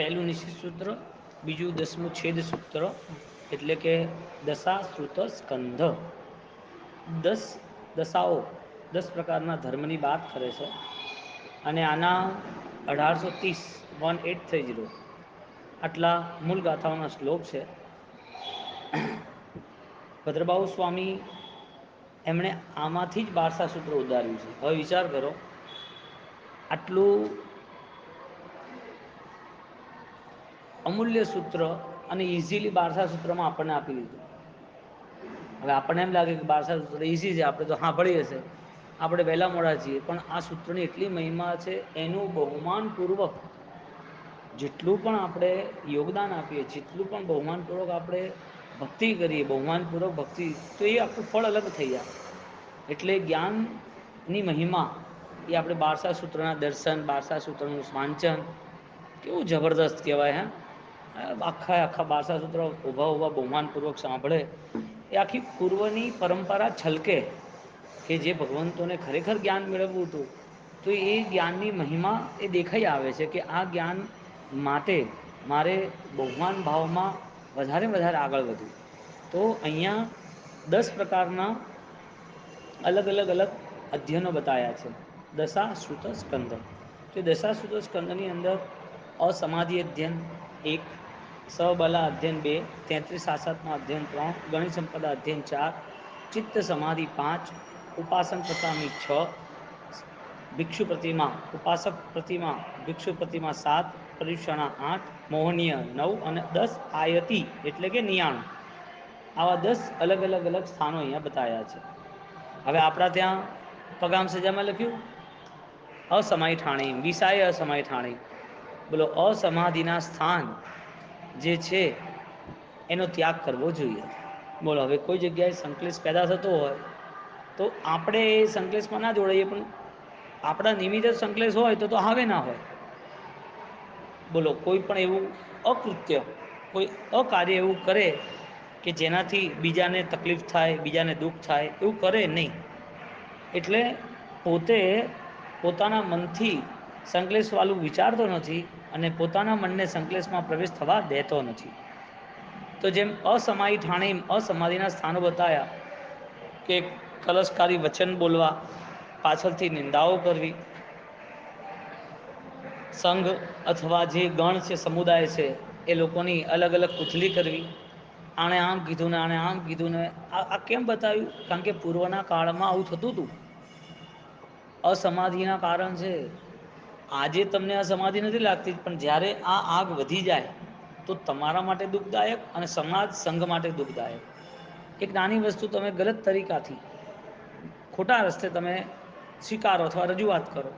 પહેલું નિશ્ચિત સૂત્ર, બીજું દસમું છેદ સૂત્ર, એટલે કે દશા, શ્રુત, સ્કંધ. દસ દશાઓ, દસ પ્રકારના ધર્મની વાત કરે છે. અને આના અઢારસો ત્રીસ, વન એટ થ્રી જીરો. આટલા મૂળ ગાથાઓના શ્લોક છે. ભદ્રબાહુ સ્વામી એમણે આમાંથી જ બારસા સૂત્ર ઉદાર્યું છે. હવે વિચાર કરો, આટલું અમૂલ્ય સૂત્ર અને ઇઝીલી બારસા સૂત્રમાં આપણને આપી દીધું. હવે આપણને એમ લાગે કે બારસા સૂત્ર ઇઝી છે, આપણે તો સાંભળી હશે. આપણે વહેલા મોડા છીએ, પણ આ સૂત્રની એટલી મહિમા છે, એનું બહુમાનપૂર્વક જેટલું પણ આપણે યોગદાન આપીએ, જેટલું પણ બહુમાનપૂર્વક આપણે ભક્તિ કરીએ, બહુમાનપૂર્વક ભક્તિ, તો એ આપણું ફળ અલગ થઈ જાય. એટલે જ્ઞાનની મહિમા એ આપણે બારસા સૂત્રના દર્શન, બારસા સૂત્રનું વાંચન, કેવું જબરદસ્ત કહેવાય, હે? આખા આખા બાસા સૂત્ર ઊભા ઊભા બહુમાનપૂર્વક સાંભળે. એ આખી પૂર્વની પરંપરા છલકે કે જે ભગવંતોને ખરેખર જ્ઞાન મેળવવું હતું, તો એ જ્ઞાનની મહિમા એ દેખાઈ આવે છે કે આ જ્ઞાન માટે મારે બહુમાન ભાવમાં વધારે વધારે આગળ વધવું. તો અહીંયા દસ પ્રકારના અલગ અલગ અલગ અધ્યયનો બતાવ્યા છે. દશા શ્રુત સ્કંદ તો દશા શ્રુત સ્કંદની અંદર અસમાધિ અધ્યયન, એક સબલા અધ્યયન બે, તેત્રીસ આસતમાં અધ્યયન ત્રણ, ગણિત સંપદા અધ્યયન ચાર, ચિત્ત સમાધિ પાંચ, ઉપાસન પ્રતામી છ, ભિક્ષુ પ્રતિમા, ઉપાસક પ્રતિમા, ભિક્ષુ પ્રતિમા સાત પરીક્ષણા આઠ, મોહનીય નવ અને દસ આયતી એટલે કે નિયાણું. આવા દસ અલગ અલગ અલગ સ્થાનો અહીંયા બતાવ્યા છે. હવે આપણા ત્યાં પગામ સજામાં લખ્યું? અસમય ઠાણી વિસાય અસમય ઠાણી. બોલો, અસમાધિના સ્થાન જે છે, એનો ત્યાગ કરવો જોઈએ. બોલો, હવે કોઈ જગ્યાએ સંકલેશ પેદા થતો હોય, તો આપણે એ સંકલેશમાં ના જોડાઈએ, પણ આપણા નિમિત્ત જ સંકલેશ હોય તો તો આવે ના હોય. બોલો, કોઈ પણ એવું અકૃત્ય, કોઈ અકાર્ય એવું કરે કે જેનાથી બીજાને તકલીફ થાય, બીજાને દુઃખ થાય, એવું કરે નહીં. એટલે પોતે પોતાના મનથી સંકલેશવાળું વિચારતો નથી અને પોતાના મનને સંકલેશમાં પ્રવેશ થવા દેતો નથી. તો જેમ અસમાયી ઠાણે અસમાધિના સ્થાનો બતાવ્યા કે કલશકારી વચન બોલવા, પાછળથી નિંદાઓ કરવી, સંઘ અથવા જે ગણ છે સમુદાય છે એ લોકોની અલગ અલગ કુથલી કરવી. આણે આમ કીધું ને આણે આમ કીધું ને આ કેમ બતાવ્યું? કારણ કે પૂર્વના કાળમાં આવું થતું હતું. અસમાધિના કારણ છે આજે તમને આ સમાધિ નથી લાગતી, પણ જ્યારે આ આગ વધી જાય, તો તમારા માટે દુઃખદાયક અને સમાજ સંઘ માટે દુઃખદાયક. એક નાની વસ્તુ તમે ગલત તરીકાથી ખોટા રસ્તે તમે સ્વીકારો અથવા રજૂઆત કરો,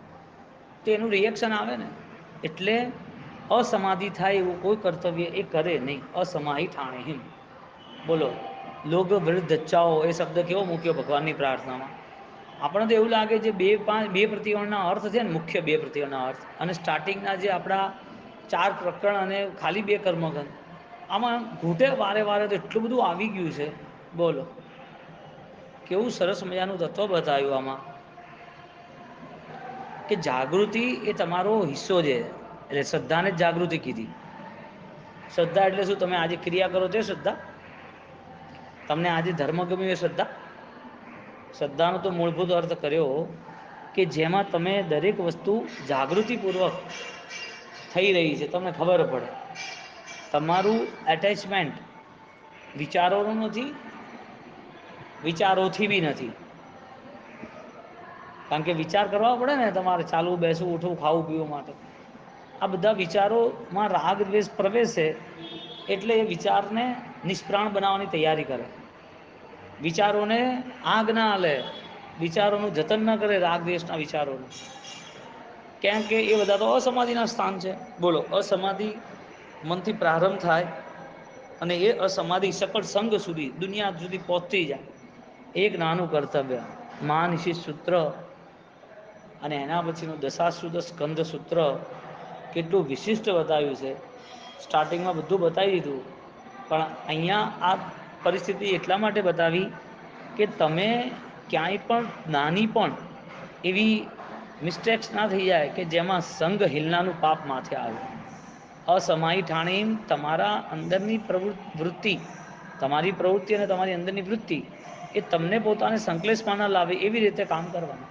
તો એનું રિએક્શન આવે ને. એટલે અસમાધિ થાય એવું કોઈ કર્તવ્ય એ કરે નહીં. અસમાહી ઠાણે હિમ. બોલો, લોગ વૃદ્ધ ચાઓ એ શબ્દ કેવો મૂક્યો ભગવાનની પ્રાર્થનામાં? આપણને તો એવું લાગે છે બે પાંચ, બે પ્રતિવર્ણના અર્થ છે ને, મુખ્ય બે પ્રતિવર્ણના અર્થ. અને સ્ટાર્ટિંગના જે આપણા ચાર પ્રકરણ અને ખાલી બે કર્મગન, આમાં ઘૂંટે વારે વારે તો એટલું બધું આવી ગયું છે. બોલો. કેવું સરસ મજાનું તત્વ બતાવ્યું આમાં. કે જાગૃતિ એ તમારો હિસ્સો છે. એટલે શ્રદ્ધાને જ જાગૃતિ કીધી. શ્રદ્ધા એટલે શું? તમે આજે ક્રિયા કરો તે શ્રદ્ધા? તમને આજે ધર્મ ગમ્યું એ શ્રદ્ધા? શ્રદ્ધાનો તો મૂળભૂત અર્થ કર્યો કે જેમાં તમે દરેક વસ્તુ જાગૃતિપૂર્વક થઈ રહી છે, તમને ખબર પડે. તમારું એટેચમેન્ટ વિચારોનું નથી, વિચારોથી બી નથી. કારણ કે વિચાર કરવા પડે ને તમારે ચાલવું, બેસવું, ઉઠવું, ખાવું, પીવું માટે. આ બધા વિચારોમાં રાગ, દ્વેષ પ્રવેશે એટલે એ વિચારને નિષ્પ્રાણ બનાવવાની તૈયારી કરે. વિચારોને આગ ના હાલે વિચારોનું જતન ન કરે રાગ દ્વેષના વિચારોનું. કેમ કે એ બધા તો અસમાધિના સ્થાન છે. બોલો, અસમાધિ મનથી પ્રારંભ થાય અને એ અસમાધિ સકળ સંઘ સુધી, દુનિયા સુધી પહોંચતી જાય. એક નાનું કર્તવ્ય માનશી સૂત્ર અને એના પછીનું દશાશ્રુત સ્કંદ સૂત્ર કેટલું વિશિષ્ટ બતાવ્યું છે. સ્ટાર્ટિંગમાં બધું બતાવી દીધું. પણ અહીંયા આ પરિસ્થિતિ એટલા માટે બતાવી કે તમે ક્યાંય પણ નાની પણ એવી મિસ્ટેક્સ ના થઈ જાય કે જેમાં સંઘ હિલનાનું પાપ માથે આવે. અસમાઈ ઠાણી તમારા અંદરની વૃત્તિ, તમારી પ્રવૃત્તિ અને તમારી અંદરની વૃત્તિ એ તમને પોતાને સંકલેશમાં ન લાવે એવી રીતે કામ કરવાનું.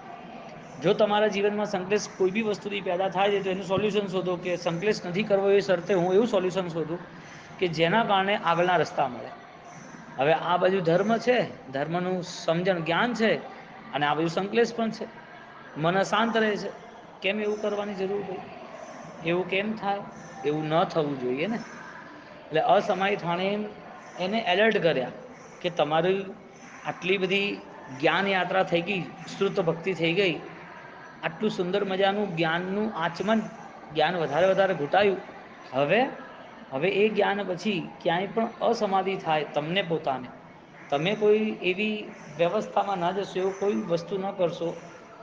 જો તમારા જીવનમાં સંકલેશ કોઈ બી વસ્તુથી પેદા થાય છે, તો એનું સોલ્યુશન શોધો કે સંકલેશ નથી કરવો એ શરતે હું એવું સોલ્યુશન શોધું કે જેના કારણે આગળના રસ્તા મળે. હવે આ બાજુ ધર્મ છે, ધર્મનું સમજણ જ્ઞાન છે, અને આ બાજુ સંકલેશ પણ છે. મન શાંત રહે છે. કેમ એવું કરવાની જરૂર પડી એવું કેમ થાય? એવું ન થવું જોઈએ ને? એટલે અસમય થાણે એને એલર્ટ કર્યા કે તમારી આટલી બધી જ્ઞાન યાત્રા થઈ ગઈ, શ્રુત ભક્તિ થઈ ગઈ, આટલું સુંદર મજાનું જ્ઞાનનું આચમન, જ્ઞાન વધારે વધારે ઘૂંટાયું. હવે હવે એ જ્ઞાન પછી ક્યાંય પણ અસમાધિ થાય તમને પોતાને. તમે કોઈ એવી વ્યવસ્થામાં ના જશો, એવું કોઈ વસ્તુ ન કરશો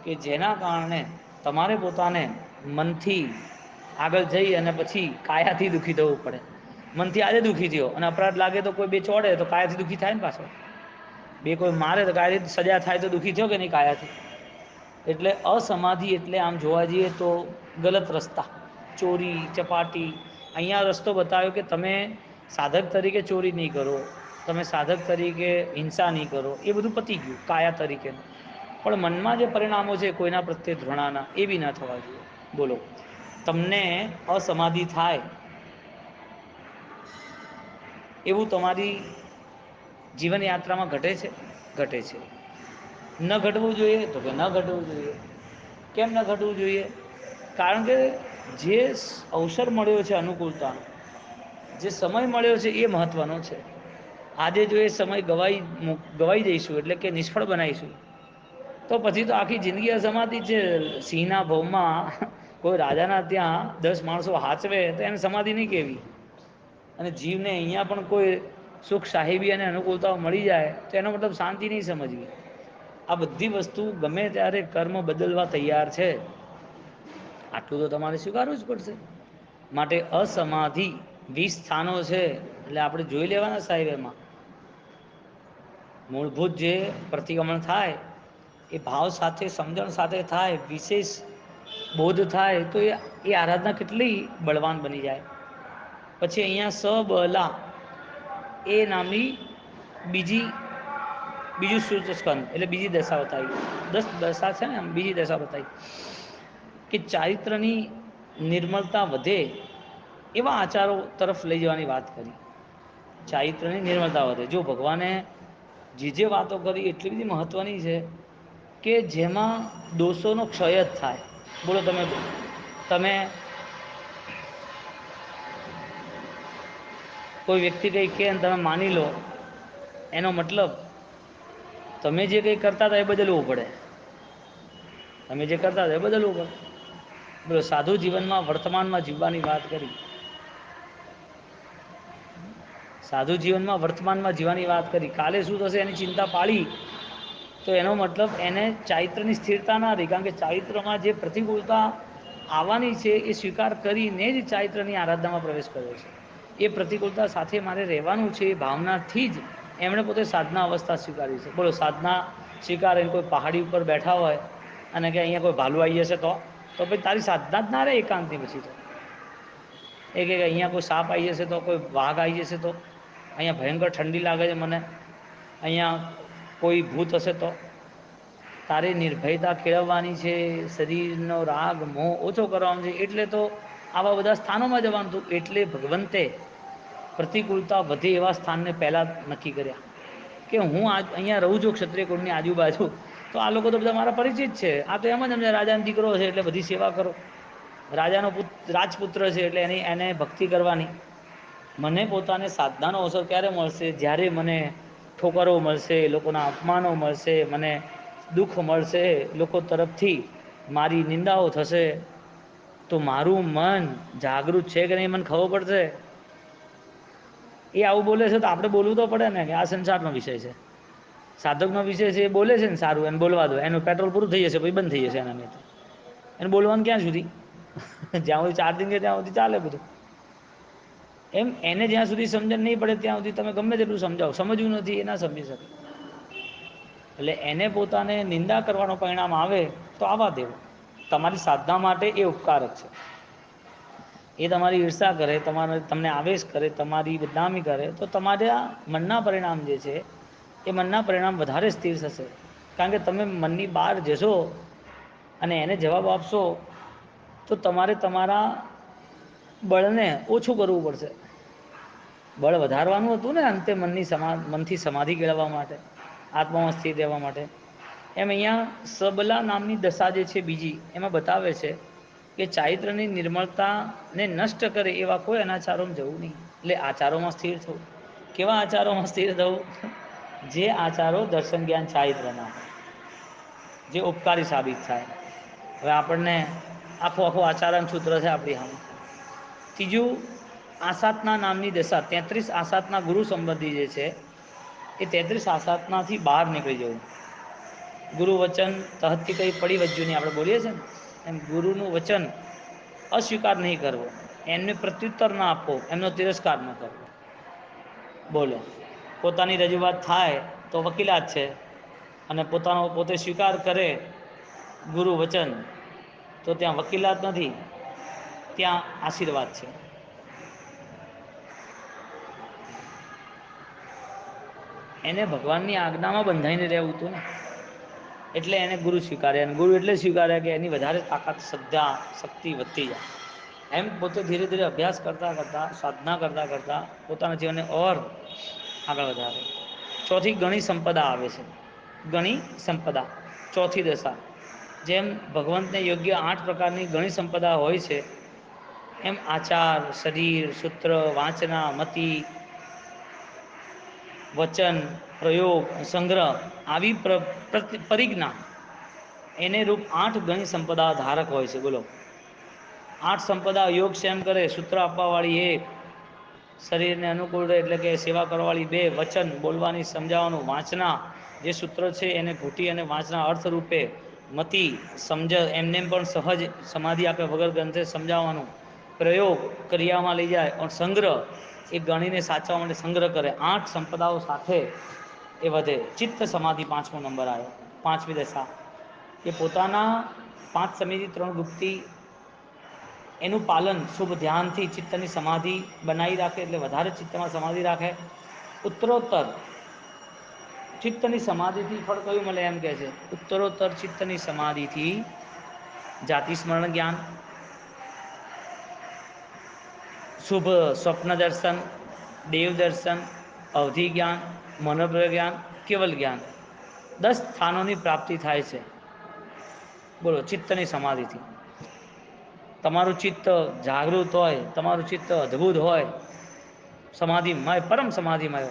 કે જેના કારણે તમારે પોતાને મનથી આગળ જઈ અને પછી કાયાથી દુઃખી થવું પડે. મનથી આજે દુઃખી થયો અને અપરાધ લાગે તો કોઈ બે ચોડે તો કાયાથી દુઃખી થાય ને પાછો. બે કોઈ મારે તો કાયાથી સજા થાય તો દુઃખી થયો કે નહીં કાયાથી? એટલે અસમાધિ એટલે આમ જોવા જઈએ તો ગલત રસ્તા. ચોરી, ચપાટી અહીંયા રસ્તો બતાવ્યો કે તમે સાધક તરીકે ચોરી નહીં કરો, તમે સાધક તરીકે હિંસા નહીં કરો, એ બધું પતી ગયું કાયા તરીકેનું. પણ મનમાં જે પરિણામો છે કોઈના પ્રત્યે ધૃણાના એ બી ના થવા જોઈએ. બોલો. તમને અસમાધિ થાય એવું તમારી જીવનયાત્રામાં ઘટે છે? ઘટે છે. ન ઘટવું જોઈએ તો કે ન ઘટવું જોઈએ. કેમ ન ઘટવું જોઈએ? કારણ કે જે અવસર મળ્યો છે અનુકૂળતાનો જે સમય મળ્યો છે એ મહત્ત્વનો છે. આજે જો એ સમય ગવાઈ ગવાઈ જઈશું એટલે કે નિષ્ફળ બનાવીશું તો પછી તો આખી જિંદગી અસમાધિ છે. સિંહના ભવમાં કોઈ રાજાના ત્યાં દસ માણસો હાચવે તો એને સમાધિ નહીં કેવી? અને જીવને અહીંયા પણ કોઈ સુખ, સાહેબી અને અનુકૂળતાઓ મળી જાય તો એનો મતલબ શાંતિ નહીં સમજવી. આ બધી વસ્તુ ગમે ત્યારે કર્મ બદલવા તૈયાર છે. આટલું તો તમારે સ્વીકારવું જ પડશે. માટે અસમાધિ વીસ સ્થાનો છે, એટલે આપણે જોઈ લેવાના સાહેબ એમાં. મૂળભૂત જે પ્રતિક્રમણ થાય, એ ભાવ સાથે, સમજણ સાથે થાય, વિશેષ બોધ થાય, તો એ એ આરાધના કેટલી બળવાન બની જાય. પછી અહીંયા સબલા, એ નામની બીજી, બીજું સૂત્ર એટલે બીજી દશા બતાવી. દસ દશા છે ને બીજી દશા બતાવી. કે ચારિત્રની નિર્મળતા વધે એવા આચારો તરફ લઈ જવાની વાત કરી. ચારિત્રની નિર્મળતા વધે. જો ભગવાને જે જે વાતો કરી એટલી બધી મહત્ત્વની છે કે જેમાં દોષોનો ક્ષય જ થાય. બોલો તમે તમે કોઈ વ્યક્તિ કંઈ અને તમે માની લો, એનો મતલબ તમે જે કંઈ કરતા હતા એ બદલવું પડે. તમે જે કરતા હતા એ બદલવું પડે. સાધુ જીવનમાં, વર્તમાનમાં જીવવાની વાત કરી. સાધુ જીવનમાં, વર્તમાનમાં જીવવાની વાત કરી. કાલે શું થશે એની ચિંતા પાળી તો એનો મતલબ એને ચારિત્રની સ્થિરતા ના રહી. કારણ કે ચારિત્રમાં જે પ્રતિકૂળતા આવવાની છે, એ સ્વીકાર કરીને જ ચારિત્રની આરાધનામાં પ્રવેશ કર્યો છે. એ પ્રતિકૂળતા સાથે મારે રહેવાનું છે, એ ભાવનાથી જ એમણે પોતે સાધના અવસ્થા સ્વીકારી છે. બોલો, સાધના સ્વીકારીને કોઈ પહાડી ઉપર બેઠા હોય અને કે અહીંયા કોઈ ભાલુ આવી જશે તો? તો પછી તારી સાધના જ ના રહે એકાંતની પછી તો. એ કે અહીંયા કોઈ સાપ આવી જશે તો કોઈ વાઘ આવી જશે તો? અહીંયા ભયંકર ઠંડી લાગે છે મને. અહીંયા કોઈ ભૂત હશે તો? તારે નિર્ભયતા કેળવવાની છે, શરીરનો રાગ, મોહ ઓછો કરવાનો છે, એટલે તો આવા બધા સ્થાનોમાં જવાનું હતું એટલે ભગવંતે પ્રતિકૂળતા વધે એવા સ્થાનને પહેલાં નક્કી કર્યા. કે હું આજ અહીંયા રહું છું ક્ષત્રિય કુળની આજુબાજુ. તો આ લોકો તો બધા મારા પરિચિત છે. આ તો એમ જ અમને રાજાનો દીકરો છે એટલે બધી સેવા કરો. રાજાનો રાજપુત્ર છે એટલે એની, એને ભક્તિ કરવાની. મને પોતાને સાધનાનો અવસર ક્યારે મળશે? જ્યારે મને ઠોકરો મળશે, લોકોના અપમાનો મળશે, મને દુઃખ મળશે, લોકો તરફથી મારી નિંદાઓ થશે, તો મારું મન જાગૃત છે કે નહીં, મને ખબર પડશે? એ આવું બોલે છે તો આપણે બોલવું તો પડે ને કે આ સંસારનો વિષય છે. સાધકનો વિષય છે એ બોલે છે ને સારું, એને બોલવા દો. એનું પેટ્રોલ પૂરું થઈ જશે, પછી બંધ થઈ જશે એના મેં એને બોલવાનું ક્યાં સુધી? જ્યાં સુધી ચાર્જિંગ છે ત્યાં સુધી ચાલે બધું. એમ એને જ્યાં સુધી સમજણ નહીં પડે, ત્યાં સુધી તમે ગમે તેટલું સમજાવો. સમજવું નથી, એ ના સમજી શકે. એટલે એને પોતાને નિંદા કરવાનો પરિણામ આવે, તો આવા દેવો. તમારી સાધના માટે એ ઉપકારક છે. એ તમારી ઈર્ષા કરે, તમારે, તમને આવેશ કરે, તમારી બદનામી કરે, તો તમારા મનના પરિણામ જે છે એ મનના પરિણામ વધારે સ્થિર થશે. કારણ કે તમે મનની બહાર જશો અને એને જવાબ આપશો, તો તમારે તમારા બળને ઓછું કરવું પડશે. બળ વધારવાનું હતું ને અંતે મનની સમા, મનથી સમાધિ કેળવવા માટે, આત્મામાં સ્થિર રહેવા માટે. એમ અહીંયા સબલા નામની દશા જે છે બીજી, એમાં બતાવે છે કે ચારિત્રની નિર્મળતાને નષ્ટ કરે એવા કોઈ અનાચારોમાં જવું નહીં. એટલે આચારોમાં સ્થિર થવું. કેવા આચારોમાં સ્થિર થવું? જે આચારો દર્શન જ્ઞાન ચારિત્રના, જે ઉપકારી સાબિત થાય. હવે આપણને આખું આખું આચારણ સૂત્ર છે આપણી સામે. ત્રીજું, આસાતના નામની દશા, તેત્રીસ આસાતના ગુરુ સંબંધી જે છે, એ તેત્રીસ આસાતનાથી બહાર નીકળી જવું. ગુરુ વચન તહતથી કંઈ પડી વજ્જુની આપણે બોલીએ છીએ ને. એમ ગુરુનું વચન અસ્વીકાર નહીં કરવો. એમને પ્રત્યુત્તર ના આપવો, એમનો તિરસ્કાર ન કરવો. બોલો. પોતાની રજૂઆત થાય તો વકીલાત છે અને પોતાનો પોતે સ્વીકાર કરે ગુરુ વચન, તો ત્યાં વકીલાત નથી, ત્યાં આશીર્વાદ છે. એને ભગવાનની આજ્ઞામાં બંધાઈને રહેવું હતું ને, એટલે એને ગુરુ સ્વીકાર્યા અને ગુરુ એટલે સ્વીકાર્યા કે એની વધારે તાકાત, શ્રદ્ધા, શક્તિ વધતી જાય. એમ પોતે ધીરે ધીરે અભ્યાસ કરતાં કરતાં, સાધના કરતાં કરતાં પોતાના જીવનને ઓર આગળ વધારે. ચોથી ગણી સંપદા આવે છે. ગણી સંપદા. ચોથી દશા. જેમ ભગવંતને યોગ્ય આઠ પ્રકારની ઘણી સંપદા હોય છે, એમ આચાર, શરીર, સૂત્ર, વાંચના, મતિ, વચન, પ્રયોગ, સંગ્રહ આવી પરિજ્ઞા. એને રૂપ આઠ ગણી સંપદા ધારક હોય છે. બોલો. આઠ સંપદા યોગ શ્યામ કરે, સૂત્ર આપવાવાળી એક શરીરને અનુકૂળ રહે એટલે કે સેવા કરવાવાળી બે વચન બોલવાની, સમજાવવાનું, વાંચના જે સૂત્ર છે એને ઘૂંટી અને વાંચના અર્થરૂપે મતિ, સમજ, એમને પણ સહજ સમાધિ આપે વગર ગ્રંથે સમજાવવાનું પ્રયોગ ક્રિયામાં લઈ જાય અને સંગ્રહ એ ગણીને સાચવવા માટે સંગ્રહ કરે. આઠ સંપદાઓ સાથે એ વધે. ચિત્ત સમાધિ પાંચમો નંબર આવ્યો. પાંચમી દશા. કે પોતાના પાંચ સમિતિ ત્રણ ગુપ્તી એનું પાલન શુભ ધ્યાનથી ચિત્તની સમાધિ બનાવી રાખે એટલે વધારે ચિત્તમાં સમાધિ રાખે. ઉત્તરોત્તર. ચિત્તની સમાધિથી ફળ કયું મળે એમ કહે છે? ઉત્તરોત્તર ચિત્તની સમાધિથી જાતિ સ્મરણ જ્ઞાન, શુભ સ્વપ્ન દર્શન, દેવ દર્શન, અવધિ જ્ઞાન મનોપ્રય જ્ઞાન, કેવલ જ્ઞાન. દસ સ્થાનોની પ્રાપ્તિ થાય છે. બોલો, ચિત્તની સમાધિથી. તમારું ચિત્ત જાગૃત હોય, તમારું ચિત્ત અદ્ભુત હોય, સમાધિમય, પરમ સમાધિમય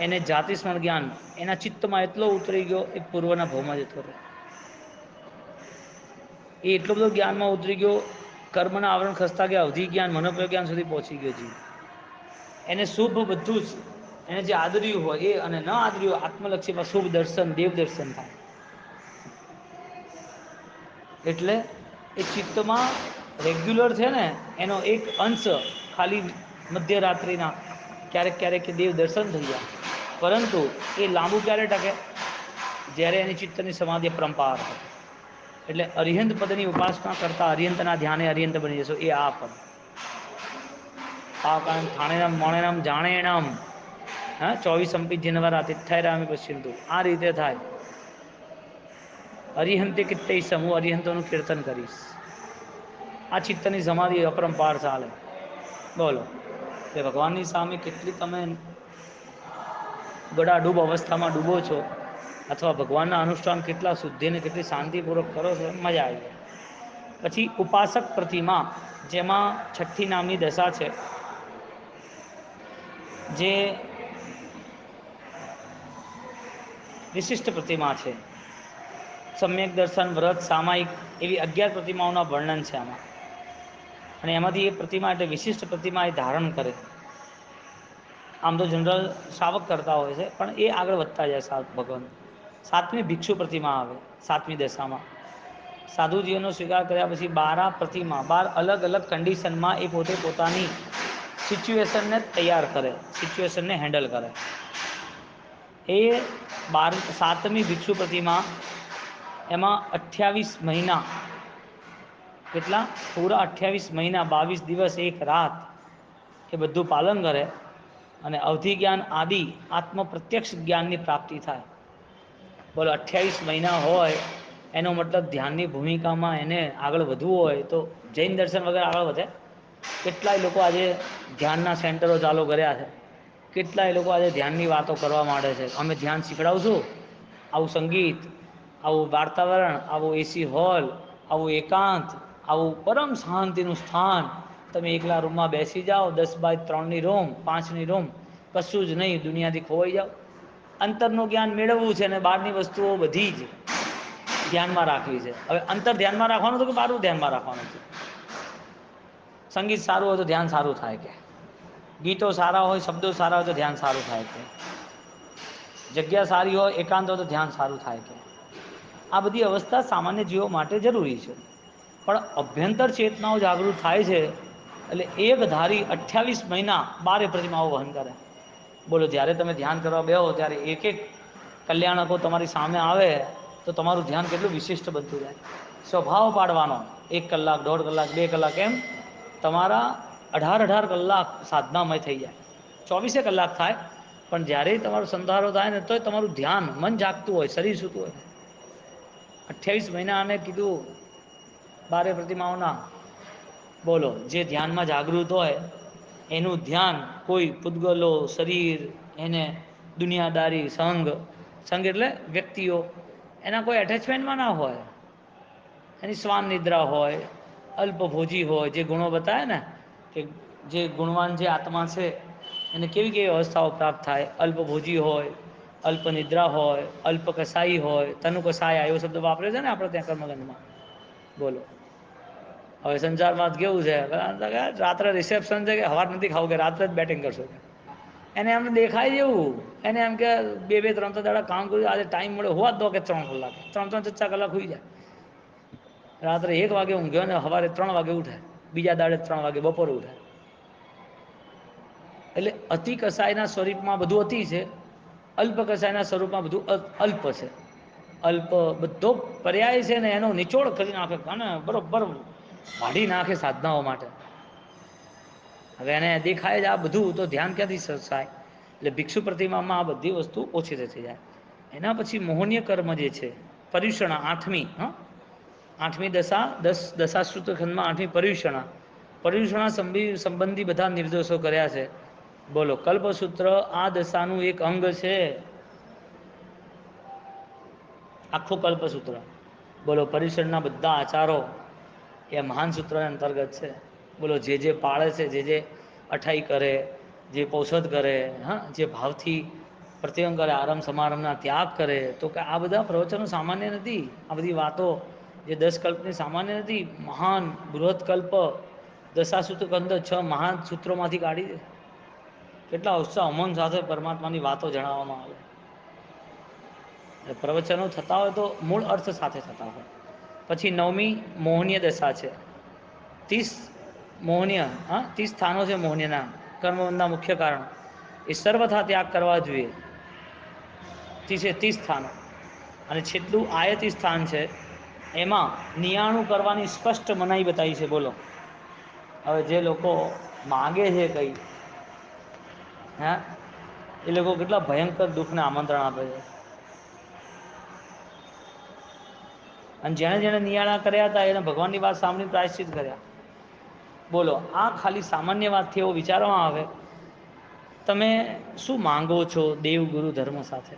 એને જાતિ જ્ઞાન, એના ચિત્તમાં એટલો ઉતરી ગયો, એ પૂર્વના ભાવમાં જતો રહે એ એટલો બધો જ્ઞાનમાં ઉતરી ગયો, કર્મના આવરણ ખસતા ગયા, અવધિ જ્ઞાન મનોપ્રય જ્ઞાન સુધી પહોંચી ગયો જીવ. એને શુભ બધું જ, એને જે આદર્યું હોય, એ અને ન આદર્યું, આત્મલક્ષીમાં શુભ દર્શન, દેવ દર્શન થાય. એટલે એ ચિત્તમાં રેગ્યુલર છે ને, એનો એક અંશ ખાલી મધ્યરાત્રિના ક્યારેક ક્યારેક દેવ દર્શન થઈ જાય. પરંતુ એ લાંબુ ક્યારે ટકે? જ્યારે એની ચિત્તની સમાધિ પરંપાર હોય. એટલે અરિહંત પદની ઉપાસના કરતા અરિહંતના ધ્યાને અરિહંત બની જશો, એ આ પદ. પાવકાન થાણેનામ મોણેનામ જાણેણામ, હા, ચોવીસ સંપિત જનવરા તિથ્થાયરામી પશ્ચિંતુ આ રીતે થાય. અરિહંતે કિત્તે સમૂહ, અરિહંતોનું કીર્તન કરીશ. આ ચિત્તની સમાધિ અપરંપાર ચાલે. બોલો. કે ભગવાનની સામે કેટલી તમે ગળાડૂબ અવસ્થામાં ડૂબો છો, અથવા ભગવાનના અનુષ્ઠાન કેટલા શુદ્ધિને કેટલી શાંતિપૂર્વક કરો છો, મજા આવી પછી ઉપાસક પ્રતિમા, જેમાં છઠ્ઠી નામની દશા છે, જે વિશિષ્ટ પ્રતિમા છે. સમ્યક દર્શન, વ્રત, સામાયિક એવી અગિયાર પ્રતિમાઓના વર્ણન છે આમાં. અને એમાંથી એ પ્રતિમા એટલે વિશિષ્ટ પ્રતિમા એ ધારણ કરે. આમ તો જનરલ શ્રાવક કરતા હોય છે, પણ એ આગળ વધતા જાય સાત ભગવાન. સાતમી ભિક્ષુ પ્રતિમા આવે, સાતમી દશામાં. સાધુજીઓનો સ્વીકાર કર્યા પછી બારા પ્રતિમા, બાર અલગ અલગ કન્ડિશનમાં એ પોતે પોતાની સિચ્યુએશનને તૈયાર કરે સિચ્યુએશનને હેન્ડલ કરે. એ બાર, સાતમી ભિક્ષુ પ્રતિમા એમાં અઠ્યાવીસ મહિના. કેટલા? પૂરા અઠ્યાવીસ મહિના, બાવીસ દિવસ, એક રાત. એ બધું પાલન કરે અને અવધિ જ્ઞાન આદિ આત્મ પ્રત્યક્ષ જ્ઞાનની પ્રાપ્તિ થાય. બોલો, અઠ્યાવીસ મહિના હોય, એનો મતલબ ધ્યાનની ભૂમિકામાં એને આગળ વધવું હોય તો જૈન દર્શન વગેરે આગળ વધે. કેટલાય લોકો આજે ધ્યાનના સેન્ટરો ચાલુ કર્યા છે. કેટલાય લોકો આજે ધ્યાનની વાતો કરવા માંડે છે. અમે ધ્યાન શીખડાવશું. આવું સંગીત આવું વાતાવરણ આવું એસી હોલ આવું એકાંત, આવું પરમ શાંતિનું સ્થાન. તમે એકલા રૂમમાં બેસી જાઓ, દસ બાય ત્રણની રૂમ પાંચની રૂમ કશું જ નહીં, દુનિયાથી ખોવાઈ જાઓ. અંતરનું જ્ઞાન મેળવવું છે અને બહારની વસ્તુઓ બધી જ ધ્યાનમાં રાખવી છે. હવે અંતર ધ્યાનમાં રાખવાનું તો કે બહારનું ધ્યાનમાં રાખવાનું છે? સંગીત સારું હોય તો ધ્યાન સારું થાય કે? ગીતો સારા હોય, શબ્દો સારા હોય તો ધ્યાન સારું થાય કે? જગ્યા સારી હોય, એકાંત હોય તો ધ્યાન સારું થાય કે? આ બધી અવસ્થા સામાન્ય જીવો માટે જરૂરી છે. પણ અભ્યંતર ચેતનાઓ જાગૃત થાય છે, એટલે એક ધારી અઠ્યાવીસ મહિના બારે પ્રતિમાઓ વહન કરે. બોલો, જ્યારે તમે ધ્યાન કરવા બેહો, ત્યારે એક એક કલ્યાણકો તમારી સામે આવે, તો તમારું ધ્યાન કેટલું વિશિષ્ટ બનતું જાય. સ્વભાવ પાડવાનો, એક કલાક, દોઢ કલાક, બે કલાક, એમ તમારા અઢાર અઢાર કલાક સાધનામય થઈ જાય. ચોવીસે કલાક થાય, પણ જ્યારે તમારો સંધારો થાય ને, તોય તમારું ધ્યાન મન જાગતું હોય, શરીર સૂતું હોય. અઠ્યાવીસ મહિના અમે કીધું, બારે પ્રતિમાઓના. બોલો, જે ધ્યાનમાં જાગૃત હોય, એનું ધ્યાન કોઈ પૂદગલો શરીર, એને દુનિયાદારી, સંઘ સંઘ એટલે વ્યક્તિઓ, એના કોઈ એટેચમેન્ટમાં ના હોય. એની શ્વાન નિદ્રા હોય અલ્પભોજી હોય, જે ગુણો બતાવે ને, કે જે ગુણવાન જે આત્મા છે, એને કેવી કેવી અવસ્થાઓ પ્રાપ્ત થાય અલ્પભોજી હોય અલ્પ નિદ્રા હોય અલ્પ કસાઈ હોય તનુ કસાય એવો શબ્દ વાપરે છે ને આપણે ત્યાં કર્મગંધમાં? બોલો. હવે સંસારમાં કેવું છે? રાત્રે રિસેપ્શન છે કે હવાર નથી ખાવું કે રાત્રે જ બેટિંગ કરશો એને એમ દેખાય જેવું એને એમ કે બે બે, ત્રણ ત્રણ દાડા કામ કર્યું, આજે ટાઈમ મળ્યો. હોવા દો કે ત્રણ કલાક. ત્રણ ત્રણ, ચાર કલાક હોઈ જાય. રાત્રે એક વાગે ઊંઘ્યો ને સવારે ત્રણ વાગે ઉઠે. બીજા દાડે ત્રણ વાગે બપોરે ઉઠે. એટલે અતિ કસાયના સ્વરૂપમાં બધું અતિ છે. અલ્પ કસાયના સ્વરૂપમાં બધું અલ્પ છે. અલ્પ બધો પર્યાય છે ને એનો નિચોડ કરી નાખે, અને બરોબર વાઢી નાખે સાધનાઓ માટે. હવે એને દેખાય જ આ બધું, તો ધ્યાન ક્યાંથી સરસાય એટલે ભિક્ષુ પ્રતિમામાં આ બધી વસ્તુ ઓછી થતી જાય. એના પછી મોહનીય કર્મ જે છે, પર્યુષણા, આઠમી, હા? આઠમી દશા, દસ, દશાશ્રુત ખંડમાં આઠમી પર્યુષણા. પર્યુષણા સંબંધી બધા નિર્દોષો કર્યા છે. બોલો, કલ્પસૂત્ર આ દશાનું એક અંગ છે. આખું કલ્પસૂત્ર. બોલો પર્યુષણના બધા આચારો એ મહાન સૂત્ર અંતર્ગત છે. બોલો, જે જે પાળે છે, જે જે અઠાઈ કરે, જે પૌષધ કરે, હા, જે ભાવથી પ્રત્યંગ કરે, આરંભ સમારંભના ત્યાગ કરે, તો કે આ બધા પ્રવચનો સામાન્ય નથી. આ બધી વાતો જે દસ કલ્પની સામાન્ય નથી. મહાન બૃહદ કલ્પ દશાસૂત્ર કંદ છ મહાન સૂત્રોમાંથી કાઢી દે. કેટલા ઉત્સાહ ઉમંગ સાથે પરમાત્માની વાતો જણાવવામાં આવે. પ્રવચનો થતા હોય તો મૂળ અર્થ સાથે થતા હોય. પછી નવમી મોહનીય દશા છે. ત્રીસ મોહનીય, હા, ત્રીસ સ્થાનો છે મોહનીયના કર્મના મુખ્ય કારણ. એ સર્વથા ત્યાગ કરવા જોઈએ. ત્રીસે ત્રીસ સ્થાનો. અને છેલ્લું આયતી સ્થાન છે. એમાં નિયાણું કરવાની સ્પષ્ટ મનાઈ બતાવી છે, બોલો. હવે જે લોકો માગે છે કંઈ હા? એ લોકો કેટલા ભયંકર દુઃખને આમંત્રણ આપે છે. અને જેણે જેણે નિયાળા કર્યા હતા, એને ભગવાનની વાત સાંભળી પ્રાયશ્ચિત કર્યા. બોલો, આ ખાલી સામાન્ય વાતથી એવો વિચારવામાં આવે? તમે શું માંગો છો દેવ ગુરુ ધર્મ સાથે?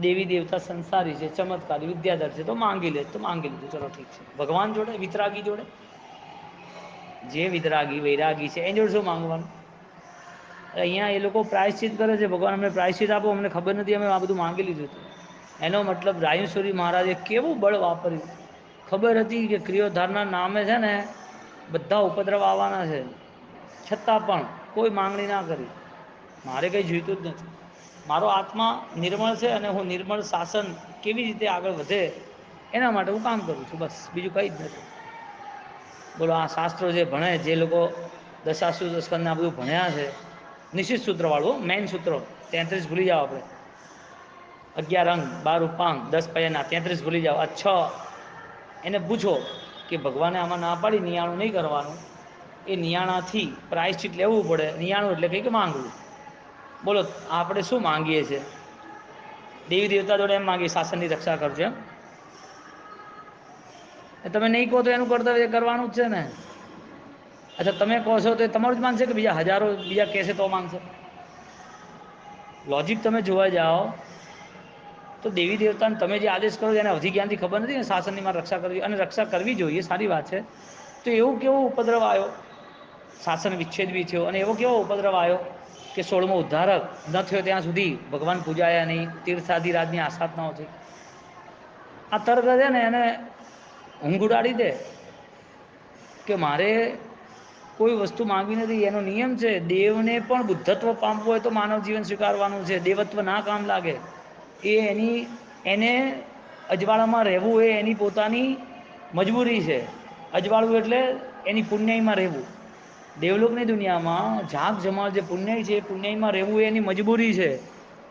દેવી દેવતા સંસારી છે, ચમત્કારી, વિદ્યાધર છે, તો માંગી લે, તો માંગી લીધું. ચલો ઠીક છે. ભગવાન જોડે, વિતરાગી જોડે? જે વિતરાગી, વૈરાગી છે, એની જોડે શું માંગવાનું? અહીંયા એ લોકો પ્રાયશ્ચિત કરે છે, ભગવાન અમને પ્રાયશ્ચિત આપો, અમને ખબર નથી, અમે આ બધું માંગી લીધું હતું. એનો મતલબ રાયુસુરી મહારાજે કેવું બળ વાપર્યું? ખબર હતી કે ક્રિયોધારના નામે છે ને, બધા ઉપદ્રવ આવવાના છે. છતાં પણ કોઈ માંગણી ના કરી. મારે કંઈ જોઈતું જ નથી. મારો આત્મા નિર્મળ છે અને હું નિર્મળ શાસન કેવી રીતે આગળ વધે, એના માટે હું કામ કરું છું, બસ. બીજું કંઈ જ નથી. બોલો, આ શાસ્ત્રો જે ભણે, જે લોકો દશાસુ આ બધું ભણ્યા છે, નિશ્ચિત સૂત્રવાળું મેઇન સૂત્રો. તેત્રીસ ભૂલી જાઓ આપણે. અગિયાર અંગ, બાર ઉપાંગ, દસ પૈયાના, તેત્રીસ ભૂલી જાઓ. આ છ. એને પૂછો કે ભગવાને આમાં ના પાડી નિયાણું નહીં કરવાનું? એ નિયાણાથી પ્રાયશ્ચિત લેવું પડે. નિયાણું એટલે કંઈક માંગવું. બોલો, આપણે શું માંગીએ છીએ? દેવી દેવતા જોડે એમ માંગીએ, શાસનની રક્ષા કરજો એમ. તમે નહીં કહો તો એનું કર્તવ્ય કરવાનું જ છે ને. અચ્છા, તમે કહો છો તો એ તમારું જ માનશે કે બીજા હજારો બીજા કહેશે તો માનશે? લોજિક તમે જોવા જાઓ તો દેવી દેવતાને તમે જે આદેશ કરો એને અવધિ જ્ઞાનથી ખબર નથી ને શાસનની મારે રક્ષા કરવી અને રક્ષા કરવી જોઈએ, સારી વાત છે. તો એવું કેવો ઉપદ્રવ આવ્યો? શાસન વિચ્છેદ બી થયો અને એવો કેવો ઉપદ્રવ આવ્યો કે સોળમો ઉદ્ધારક ન થયો ત્યાં સુધી ભગવાન પૂજાયા નહીં તીર્થાધિરાજની આસ્થાપનાઓ થઈ. આ તર્ક છે ને, એને ઊંઘ ઉડાડી દે કે મારે કોઈ વસ્તુ માંગવી નથી, એનો નિયમ છે, દેવને પણ બુદ્ધત્વ પામવું હોય તો માનવ જીવન સ્વીકારવાનું છે, દેવત્વ ના કામ લાગે. એ એની, એને અજવાળામાં રહેવું એ એની પોતાની મજબૂરી છે. અજવાળું એટલે એની પુણ્યમાં રહેવું. દેવલોકની દુનિયામાં જાગ જમાલ જે પુણ્ય છે, એ પુણ્યમાં રહેવું એની મજબૂરી છે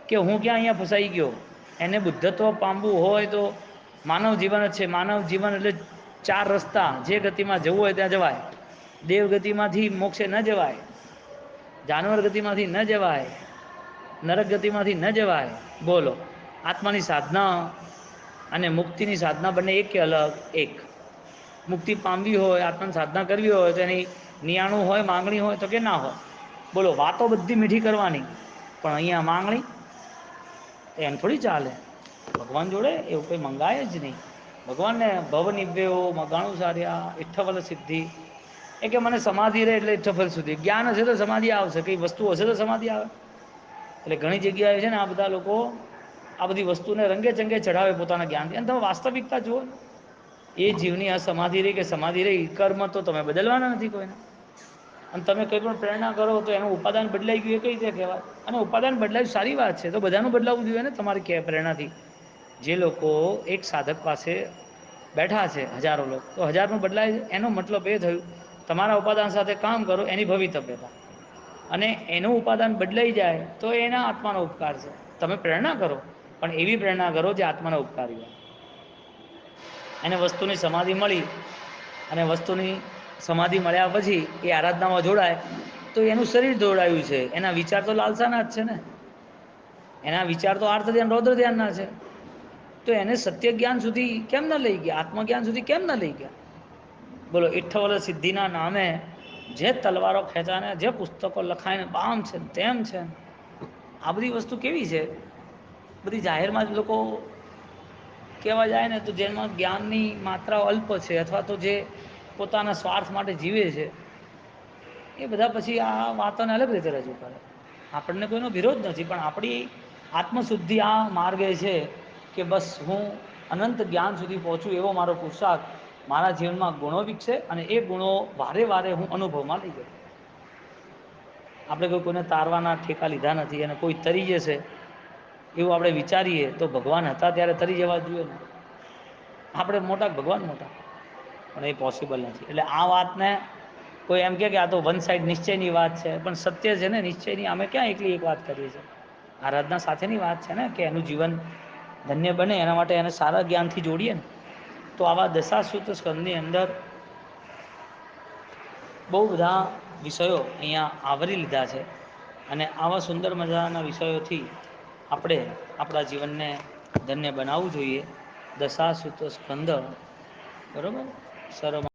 કે હું ક્યાં અહીંયા ફસાઈ ગયો? એને બુદ્ધત્વ પામવું હોય તો માનવ જીવન જ છે. માનવ જીવન એટલે ચાર રસ્તા. જે ગતિમાં જવું હોય ત્યાં જવાય. દેવ ગતિમાંથી મોક્ષે ન જવાય. જાનવર ગતિમાંથી ન જવાય. નરક ગતિમાંથી ન જવાય. બોલો. આત્માની સાધના અને મુક્તિની સાધના બંને એક કે અલગ? એક. મુક્તિ પામવી હોય, આત્માની સાધના કરવી હોય, તો એની નિયાણું હોય, માંગણી હોય, તો કે ના હોય? બોલો, વાતો બધી મીઠી કરવાની. પણ અહીંયા માંગણી, એમ થોડી ચાલે. ભગવાન જોડે એવું કંઈ મંગાય જ નહીં. ભગવાનને ભવ નિવ્યો, મગાણું સાર્યા ઇઠ્ઠફલ સિદ્ધિ. એ કે મને સમાધિ રહે એટલે ઇઠ્ઠફલ સુધી. જ્ઞાન હશે તો સમાધિ આવશે, કઈ વસ્તુ હશે તો સમાધિ આવે. એટલે ઘણી જગ્યાએ છે ને આ બધા લોકો આ બધી વસ્તુને રંગે ચંગે ચઢાવે પોતાના જ્ઞાનથી. અને તમે વાસ્તવિકતા જુઓ એ જીવની આ સમાધિ રહી કે સમાધિ રહી કર્મ તો તમે બદલવાના નથી કોઈને. અને તમે કંઈ પણ પ્રેરણા કરો તો એનું ઉપાદાન બદલાઈ ગયું એ કઈ રીતે કહેવાય? અને ઉપાદાન બદલાયું સારી વાત છે, તો બધાનું બદલાવવું જોઈએ ને તમારી કે પ્રેરણાથી. જે લોકો એક સાધક પાસે બેઠા છે, હજારો લોકો. તો હજારનું બદલાય એનો મતલબ એ થયું, તમારા ઉપાદાન સાથે કામ કરો, એની ભવિતવ્યતા અને એનું ઉપાદાન બદલાઈ જાય તો એના આત્માનો ઉપકાર છે. તમે પ્રેરણા કરો, પણ એવી પ્રેરણા કરો જે આત્માનો ઉપકારી હોય એને વસ્તુની સમાધિ મળી, અને વસ્તુની સમાધિ મળ્યા પછી એ આરાધનામાં જોડાય, તો એનું શરીર જોડાયું છે. એના વિચાર તો લાલસાના જ છે ને. એના વિચાર તો આર્થ ધ્યાન રૌદ્ર ધ્યાનના છે. તો એને સત્ય જ્ઞાન સુધી કેમ ન લઈ ગયા? આત્મજ્ઞાન સુધી કેમ ન લઈ ગયા? બોલો ઇઠ્ઠવલ સિદ્ધિના નામે જે તલવારો ખેંચાને જે પુસ્તકો લખાઈને બામ છે તેમ છે આ બધી વસ્તુ કેવી છે? બધી જાહેરમાં જ લોકો કહેવા જાય ને, તો જેમાં જ્ઞાનની માત્રા અલ્પ છે અથવા તો જે પોતાના સ્વાર્થ માટે જીવે છે, એ બધા પછી આ વાતોને અલગ રીતે રજૂ કરે. આપણને કોઈનો વિરોધ નથી, પણ આપણી આત્મશુદ્ધિ આ માર્ગે છે. કે બસ હું અનંત જ્ઞાન સુધી પહોંચું એવો મારો પુરુષાર્થ મારા જીવનમાં ગુણો વિકસે અને એ ગુણો વારે વારે હું અનુભવમાં લઈ જાઉં આપણે કોઈ કોઈને તારવાના ઠેકા લીધા નથી અને કોઈ તરી જશે એવું આપણે વિચારીએ તો ભગવાન હતા ત્યારે તરી જવા જોઈએ ને. આપણે મોટા ભગવાન મોટા? પણ એ પોસિબલ નથી. એટલે આ વાતને કોઈ એમ કે આ તો વન સાઈડ નિશ્ચયની વાત છે, પણ સત્ય છે ને નિશ્ચયની અમે ક્યાં એકલી એક વાત કરીએ છીએ? આરાધના સાથેની વાત છે ને કે એનું જીવન ધન્ય બને, એના માટે એને સારા જ્ઞાનથી જોડીએ ને, તો આવા દશાસૂત સ્કંદની અંદર બહુ બધા વિષયો અહીંયા આવરી લીધા છે અને આવા સુંદર મજાના વિષયોથી આપણે આપણા જીવનને ધન્ય બનાવવું જોઈએ. દશાસૂત સ્કંદ, બરાબર? સર